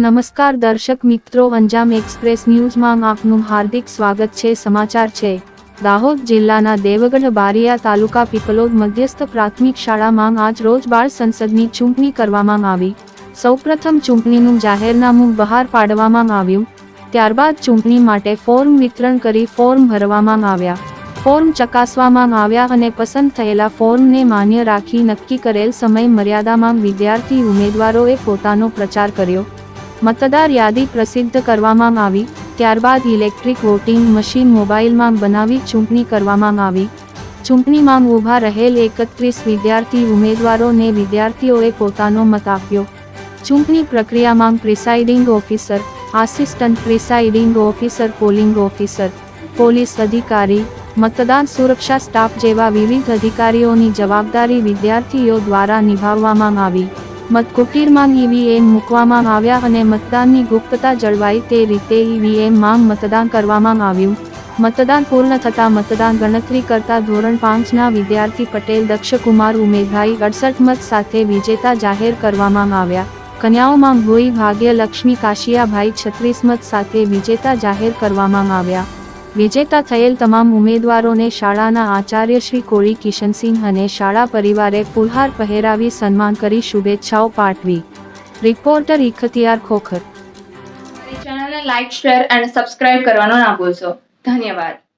નમસ્કાર દર્શક મિત્રો, અંજામ એક્સપ્રેસ ન્યૂઝમાં આપનું હાર્દિક સ્વાગત છે, સમાચાર છે. દાહોદ જિલ્લાના દેવગઢ બારિયા તાલુકા પીપલોદ મધ્યસ્થ પ્રાથમિક શાળામાં આજ રોજ બાળ સંસદની ચૂંટણી કરવામાં આવી. સૌપ્રથમ ચૂંટણીનું જાહેરનામું બહાર પાડવામાં આવ્યું. ત્યારબાદ ચૂંટણી માટે ફોર્મ વિતરણ કરી ફોર્મ ભરવામાં આવ્યા. ફોર્મ ચકાસવામાં આવ્યા અને પસંદ થયેલા ફોર્મને માન્ય રાખી નક્કી કરેલ સમય મર્યાદામાં વિદ્યાર્થી ઉમેદવારોએ પોતાનો પ્રચાર કર્યો. મતદાર યાદી પ્રસિદ્ધ કરવામાં આવી, ત્યારબાદ ઇલેક્ટ્રિક વોટિંગ મશીન મોબાઈલમાં બનાવી ચૂંટણી કરવામાં આવી. ચૂંટણીમાં ઊભા રહેલ એકત્રીસ વિદ્યાર્થી ઉમેદવારોને વિદ્યાર્થીઓએ પોતાનો મત આપ્યો. ચૂંટણી પ્રક્રિયામાં presiding officer, assistant presiding officer, polling officer, police અધિકારી મતદાન સુરક્ષા સ્ટાફ જેવા વિવિધ અધિકારીઓની જવાબદારી વિદ્યાર્થીઓ દ્વારા નિભાવવામાં આવી. મતકુટીરમાં ઈવીએમ મૂકવામાં આવ્યા અને મતદાનની ગુપ્તતા જળવાઈ તે રીતે ઈવીએમમાં મતદાન કરવામાં આવ્યું. મતદાન પૂર્ણ થતાં મતદાન ગણતરી કરતા ધોરણ પાંચના વિદ્યાર્થી પટેલ, દક્ષકુમાર ઉમેદભાઈ, અડસઠ મત સાથે વિજેતા જાહેર કરવામાં આવ્યા. કન્યાઓમાં ભોઈ, ભાગ્યલક્ષ્મી, કાશિયાભાઈ છત્રીસ મત સાથે વિજેતા જાહેર કરવામાં આવ્યા. વિજેતા થયેલ તમામ ઉમેદવારોને શાળાના આચાર્ય શ્રી કોળી કિશનસિંહ અને શાળા પરિવારે ફુલહાર પહેરાવી સન્માન કરી શુભેચ્છાઓ પાઠવી. રિપોર્ટર ઇખતિયાર ખોખર. ચેનલને લાઇક શેર અને સબસ્ક્રાઇબ કરવાનો ના ભૂલશો. ધન્યવાદ.